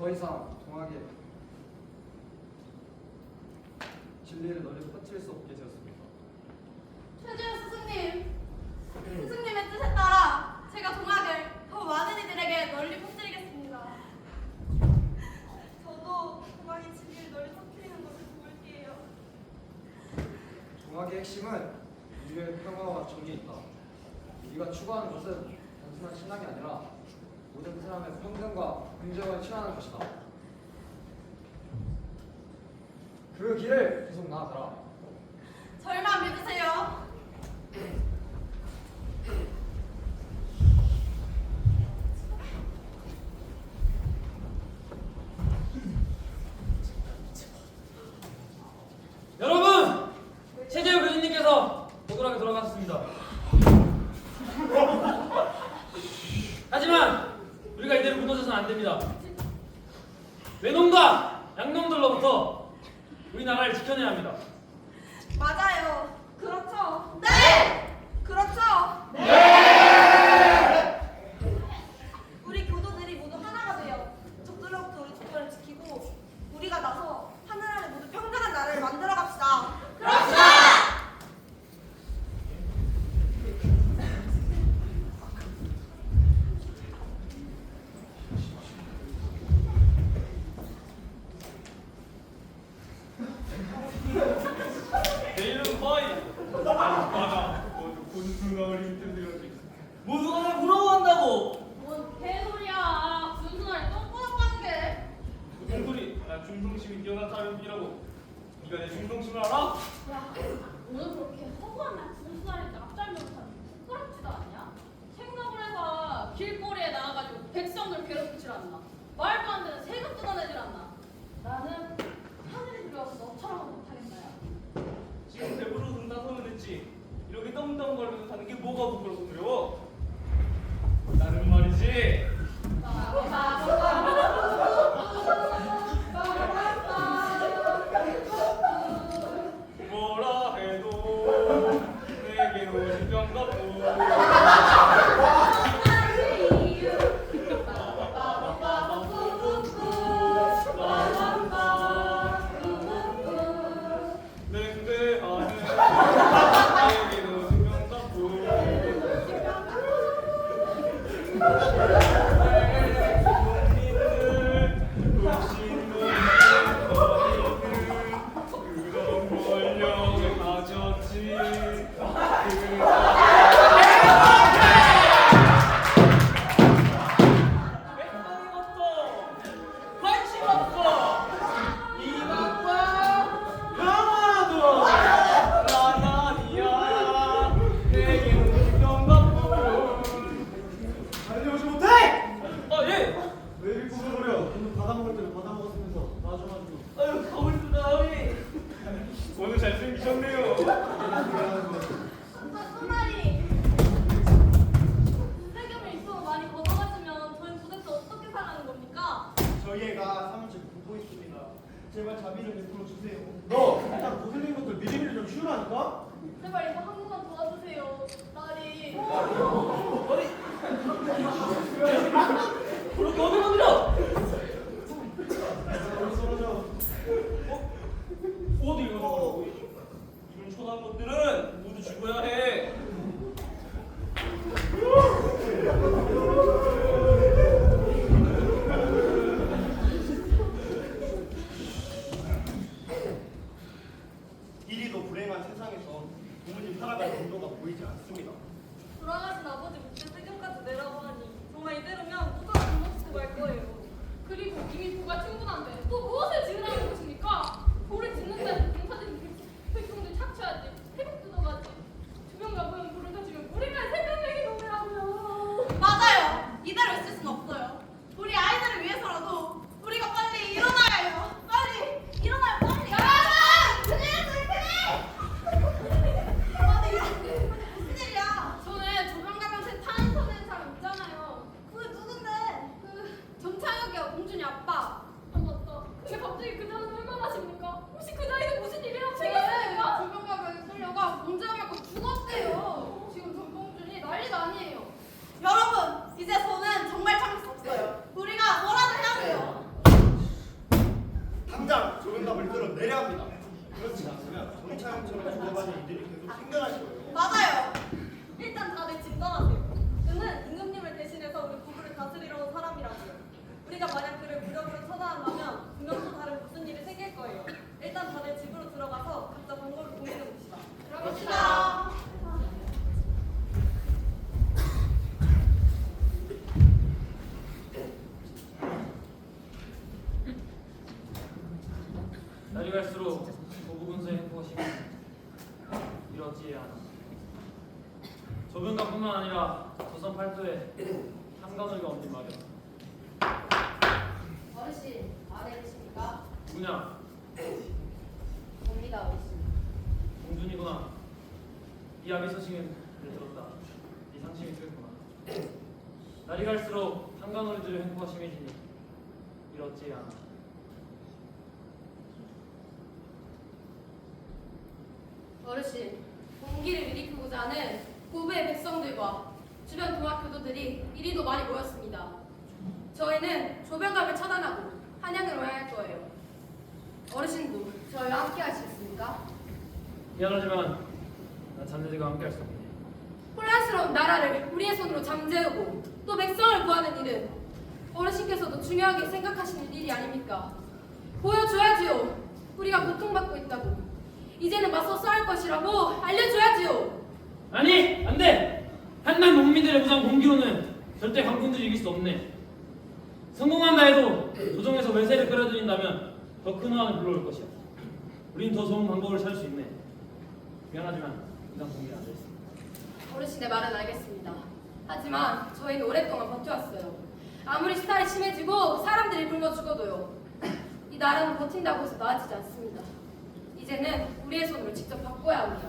더 이상 동학의 진리를 널리 퍼뜨릴 수 없게 되었습니다. 최재현 스승님, 네. 스승님의 뜻에 따라 제가 동학을 더 많은 이들에게 널리 퍼뜨리겠습니다. 저도 동학의 진리를 널리 퍼뜨리는 것을 도울게요. 동학의 핵심은 인류의 평화와 정의에 있다. 우리가 추구하는 것은 단순한 신앙이 아니라 모든 사람의 평등과 공정을 취하는 것이다. 그 길을 계속 나아가라. 절만 믿으세요. 내 이름은 거의 맞아. 군수가 우리 힘들지. 모두 간에 부러워한다고. 뭔 개소리야. 군수날 똥꼬락 가는 게. 무슨 소리? 나 충성심이 뛰어난 사람이라고. 네가 내 충성심을 알아? 야, 오늘 그렇게 허구한 날 뭐가 부끄럽고 두려워? 조선 팔도에 한강을가 없는 말이야. 어르신 아래 계십니까? 누구냐? 봅니다 어르신. 공준이구나. 이 아비 소식은 들었다. 이 상심이 크구나. 날이 갈수록 한강어리들의 행보가 심해지니 이렇지 않아. 어르신, 공기를 일으키고자 하는 고부의 백성들과 주변 동학 교도들이 이리도 많이 모였습니다. 저희는 조병갑을 차단하고 한양으로 해야 할 거예요. 어르신도 저희와 함께 하시겠습니까? 미안하지만 난 잔재들과 함께 할 수 없네. 혼란스러운 나라를 우리의 손으로 잠재우고 또 백성을 구하는 일은 어르신께서도 중요하게 생각하시는 일이 아닙니까? 보여줘야지요. 우리가 고통받고 있다고. 이제는 맞서 싸울 것이라고 알려줘야지요. 아니 안 돼. 한남 농민들의 무장 공기로는 절대 강군들이 이길 수 없네. 성공한다 해도 조정에서 외세를 끌어들인다면 더큰 호황을 불러올 것이야. 우린 더 좋은 방법을 찾을 수 있네. 미안하지만 무장 공기 안 됐어. 어르신의 말은 알겠습니다. 하지만 저희는 오랫동안 버텨왔어요. 아무리 수탈이 심해지고 사람들이 굶어 죽어도요. 이 나라는 버틴다고 해서 나아지지 않습니다. 이제는 우리의 손으로 직접 바꿔야 합니다.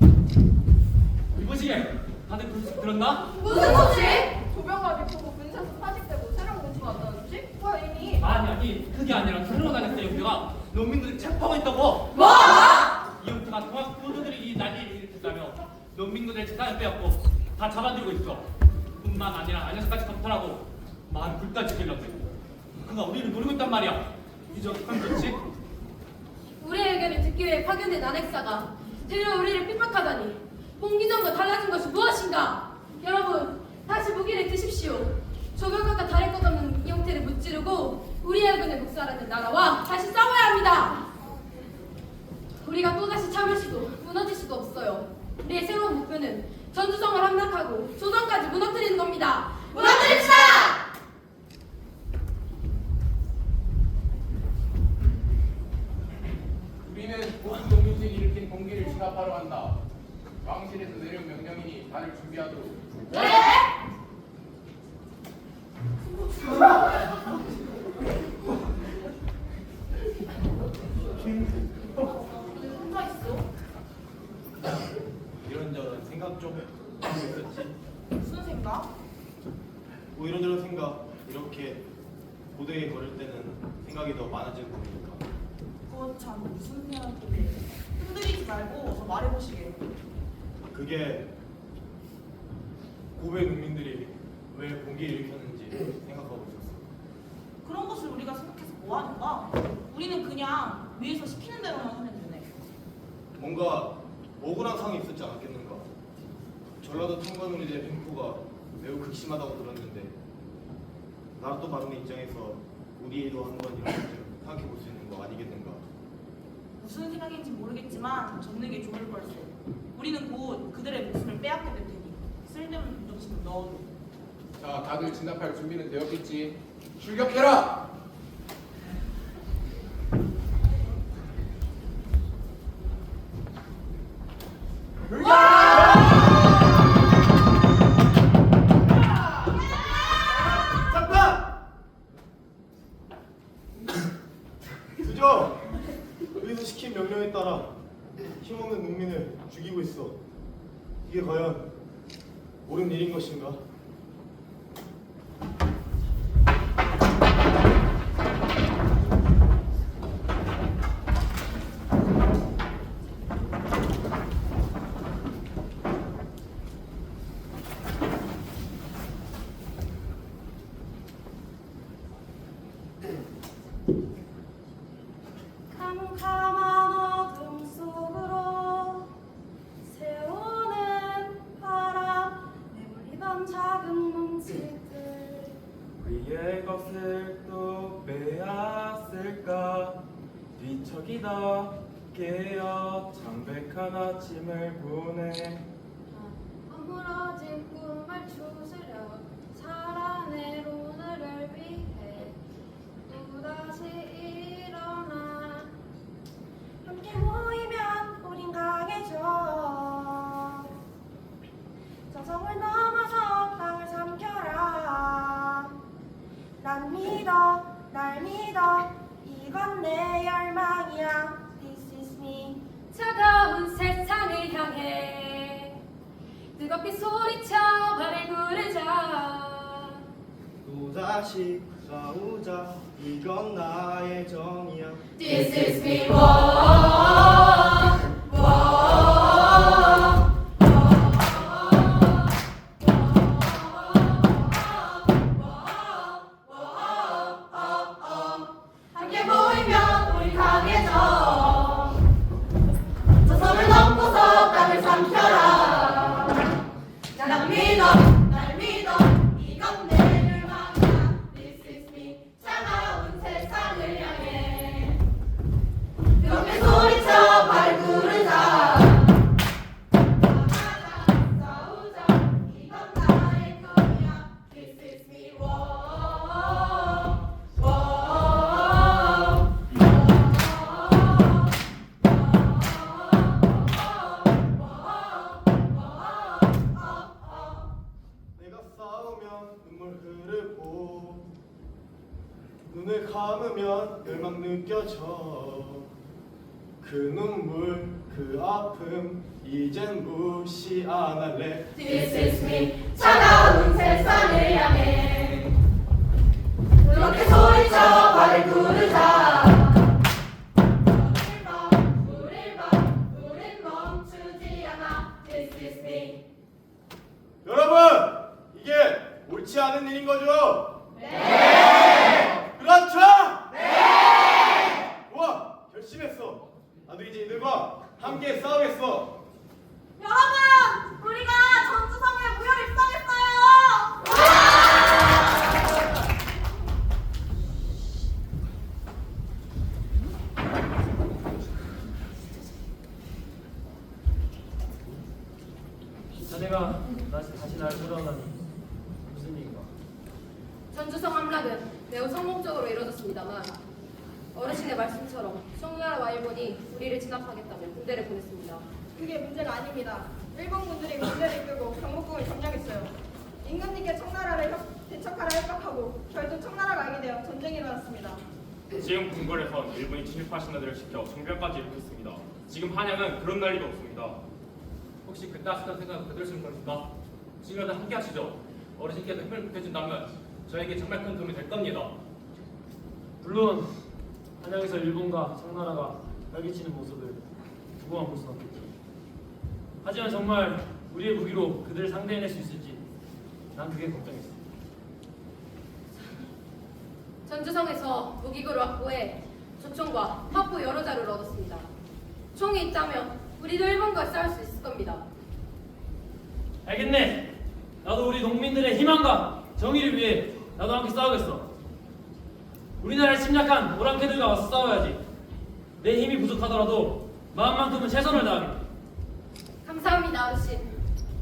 이. 이보시게 다들 그 들었나? 무슨 소식? 조병갑이 보고 군사에서 파직되고 새로운 군주가 왔다는지? 와 이미 아니 아니 그게 아니라 들러다녔어요 영태가 농민들이 체포하고 있다고 뭐? 이영태가 동학 부도들이 이 난리를 일으켰다며 농민들의 재산을 빼앗고 다 잡아들고 있어 뿐만 아니라 안에서까지 검탈하고 마을 불까지 지키려고 해 그가 우리를 노리고 있단 말이야 이제 어떡하면 좋지? 파견된 안핵사가 되려 우리를 핍박하다니 봉기전과 달라진 것이 무엇인가? 여러분 다시 무기를 드십시오 조병각과 다를 것 없는 이 형태를 무찌르고 우리의 의견을 복수하라는 나라와 다시 싸워야 합니다 우리가 또다시 참을 수도 무너질 수도 없어요 우리의 새로운 목표는 전주성을 함락하고 조선까지 무너뜨리는 겁니다 무너뜨립시다! 참 무슨 생각인데 흔들리지 말고 어서 말해보시게 그게 고베 농민들이 왜 공기를 일으켰는지 생각하고 있었어. 그런 것을 우리가 생각해서 뭐 하는가? 우리는 그냥 위에서 시키는 대로만 하면 되네. 뭔가 억울한 상황이 있었지 않았겠는가? 전라도 통관우리의 횡포가 매우 극심하다고 들었는데 나라또 바른의 입장에서 우리도 한번 것을 생각해 볼 수 있는 거 아니겠는가? 무슨 생각인지 모르겠지만 적는 게 좋을 걸세. 우리는 곧 그들의 목숨을 빼앗게 될 테니 쓸데없는 동정심을 넣어도. 자, 다들 진압할 준비는 되었겠지? 출격해라! 해 뜨겁게 소리쳐 발을 부르자. 또다시 싸우자. 이건 나의 정이야. This is me war 이젠 무시 안 할래? This is me. 차가운 세상을 향해. 그렇게 소리쳐 발을 부르자. 우릴 봐 우릴 봐 우린 멈추지 않아 This is me 여러분 이게 옳지 않은 일인 거죠? 네 그렇죠? 네 좋아 결심했어 나도 이제 이들과 함께 싸우겠어 여러분 우리가 전주성에 무혈 입성했어요 자네가 다시, 다시 날 돌아오다니 무슨 일인가? 전주성 함락은 매우 성공적으로 이루어졌습니다만 어르신의 말씀처럼 송나라와 일본이 우리를 진압하겠다며 군대를 보냈습니다. 그게 문제가 아닙니다. 일본 군들이 군대를 이끌고 경복궁을 점령했어요. 임금님께 청나라를 협- 대척하라 협박하고 결국 청나라가 알게 되어 전쟁이 일어났습니다. 지금 궁궐에선 일본이 진입하신 애들을 시켜 정변까지 일으켰습니다. 지금 한양은 그런 난리도 없습니다. 혹시 그 따뜻한 생각 그대로 쓰는 것인가? 지금이라도 함께 하시죠. 어르신께서 힘을 보태준다면 저에게 정말 큰 도움이 될 겁니다. 물론 한양에서 일본과 청나라가 활개치는 모습을 두고만 볼 수는 없겠죠. 하지만 정말 우리의 무기로 그들을 상대해낼 수 있을지 난 그게 걱정했어. 전주성에서 무기고를 확보해 조총과 화포 여러 자루를 얻었습니다. 총이 있다면 우리도 일본과 싸울 수 있을 겁니다. 알겠네. 나도 우리 농민들의 희망과 정의를 위해 나도 함께 싸우겠어. 우리나라를 침략한 오랑캐들과 와서 싸워야지. 내 힘이 부족하더라도 마음만큼은 최선을 다하겠다. 감사합니다, 어르신.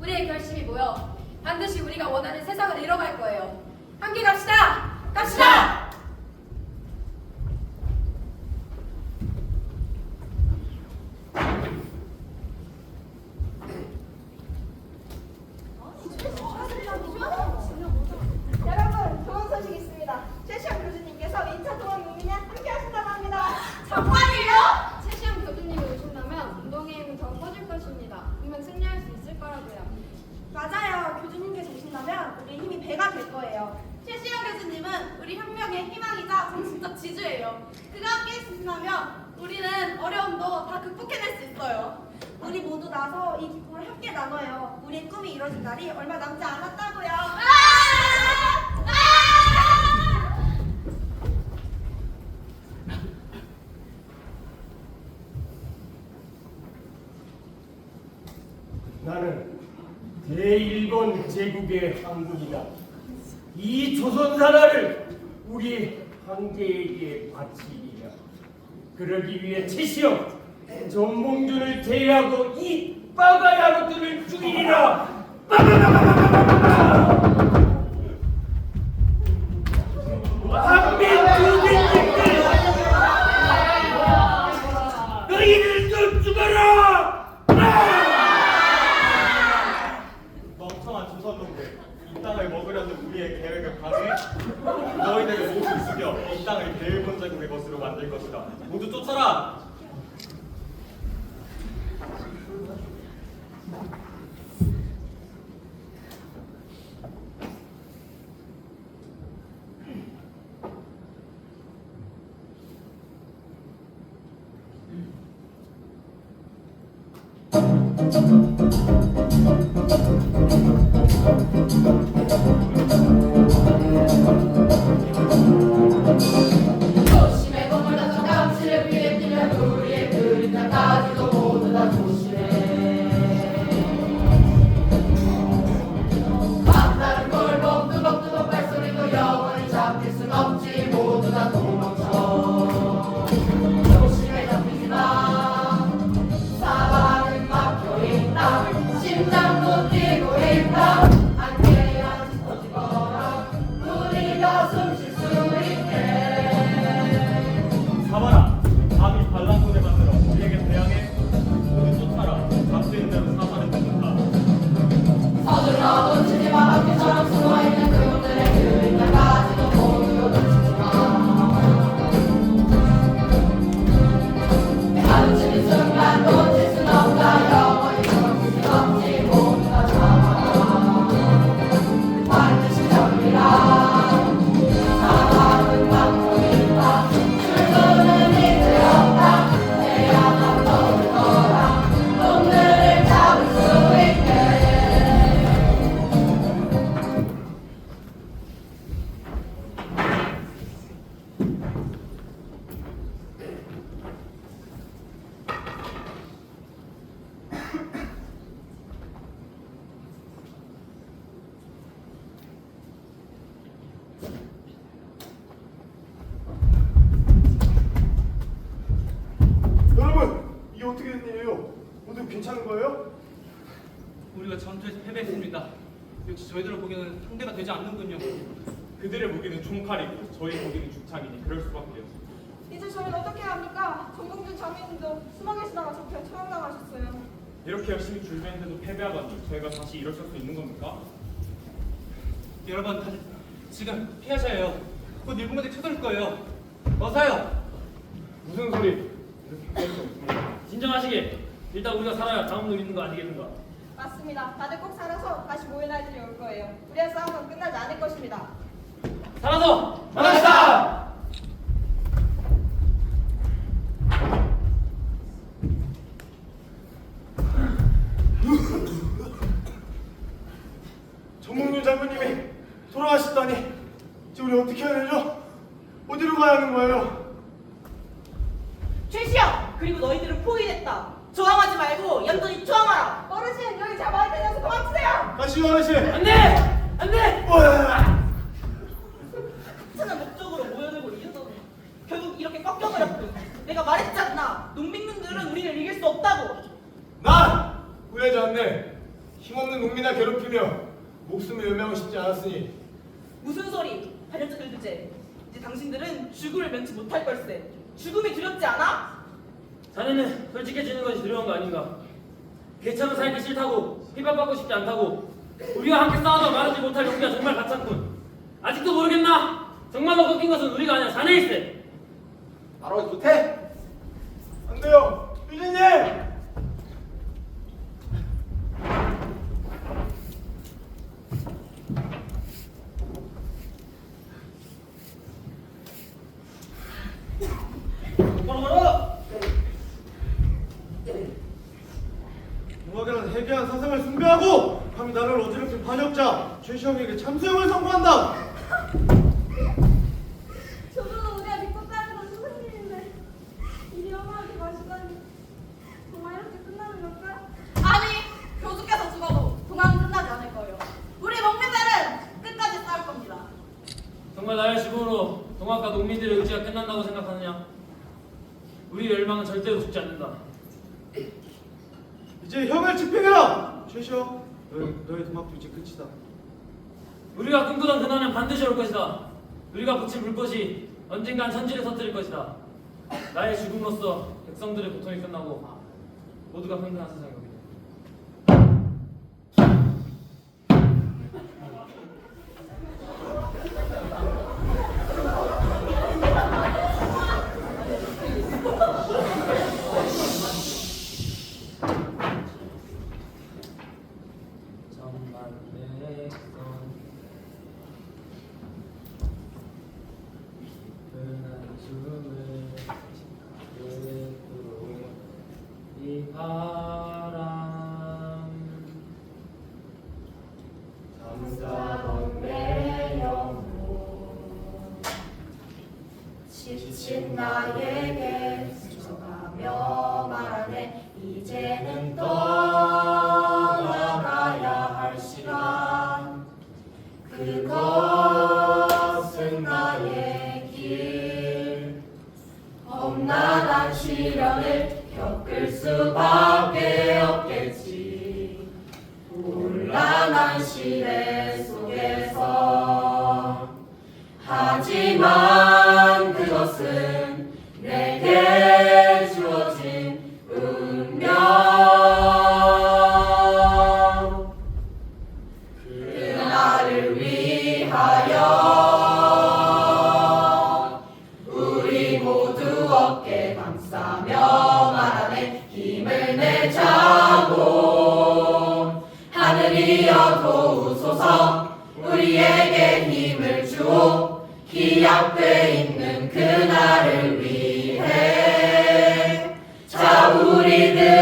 우리의 결심이 모여 반드시 우리가 원하는 세상을 이뤄갈 거예요. 함께 갑시다! 갑시다! 여러분 좋은 소식 있습니다. 최시영 교수님께서 2차 동원 민민에 함께 하신다고 합니다. 정말이요? 최시영 교수님이 오신다면 운동의 힘은 더 커질 것입니다. 분명 승리할 수 있을 거라고요. 맞아요. 교수님께서 오신다면 우리 힘이 배가 될 거예요. 최시영 교수님은 우리 혁명의 희망이자 정신적 지주예요. 그가 함께 있으시다면 우리는 어려움도 다 극복해낼 수 있어요. 우리 모두 나서 이 기쁨을 함께 나눠요. 우리의 꿈이 이뤄진 날이 얼마 남지 않았다고요. 나는 대일본 제국의 항군이다. 이 조선 나라를 우리 황제에게 바치리라. 그러기 위해 최시영 전봉준을 제외하고 이 빠가야로들을 죽이리라. 한민주민님들 역시 저희들을 보기에는 상대가 되지 않는군요. 그들의 무기는 총칼이고 저희 무기는 죽창이니 그럴 수밖에요. 이제 저희는 어떻게 합니까? 정봉준 장인님도 숨어 계시다가 잡혀 처형당하셨어요. 이렇게 열심히 준비했는데도 패배하다니 저희가 다시 일어설 수 있는 겁니까? 여러분 다들 지금 피하셔야 해요. 곧 일본군이 쳐들 거예요. 어서요. 무슨 소리? 이렇게 할수 없습니다. 진정하시게. 일단 우리가 살아야 다음 노리는 거 아니겠는가? 맞습니다. 다들 꼭 살아서 다시 모인 날들이 올 거예요. 우리의 싸움은 끝나지 않을 것입니다. 살아서 만납시다. 할머님이 돌아가셨다니 이제 우리 어떻게 해야 되죠? 어디로 가야 하는 거예요? 최시영 그리고 너희들은 포위됐다. 저항하지 말고 얌전히 저항하라. 어르신 여기 제가 많이 다녀서 도망치세요. 가시오 어르신 안돼 안돼 어, 하찮은 목적으로 모여들고 이어서 결국 이렇게 꺾여버렸고 내가 말했지 않나 농민분들은 우리를 이길 수 없다고 난 후회하지 않네 힘없는 농민을 괴롭히며 목숨을 연명하고 싶지 않았으니 무슨 소리 반역자들 주제 이제 당신들은 죽음을 면치 못할 걸세 죽음이 두렵지 않아? 자네는 솔직해지는 것이 두려운 거 아닌가? 개처럼 살기 싫다고 핍박받고 싶지 않다고 우리와 함께 싸워도 마르지 못할 용기가 정말 가찮군 아직도 모르겠나? 정말로 꺾인 것은 우리가 아니라 자네일세 바로 못해? 안 돼요 유진님 바로 동학이라는 해괴한 사상을 숭배하고 감히 나를 어지럽힌 반역자 최시영에게 참수형을 선고한다 저도 우리가 믿고 따르던 선생님인데 일이 험하게 마시다니 정말 이렇게 끝나는 걸까? 아니 교수께서 죽어도 동안은 끝나지 않을 거예요 우리 농민들은 끝까지 싸울 겁니다 정말 나의 죽음으로 동학과 농민들의 의지가 끝난다고 생각하느냐? 우리 열망은 절대로 죽지 않는다 이제 형을 집행해라 최시영 너의, 너의 도막도 이제 끝이다 우리가 꿈꾸던 그날은 반드시 올 것이다. 우리가 붙인 불꽃이 언젠간 천지를 터뜨릴 것이다. 나의 죽음으로써 백성들의 고통이 끝나고 모두가 평등한 세상 겪을 수밖에 없겠지. 곤란한 시대 속에서. 하지만 자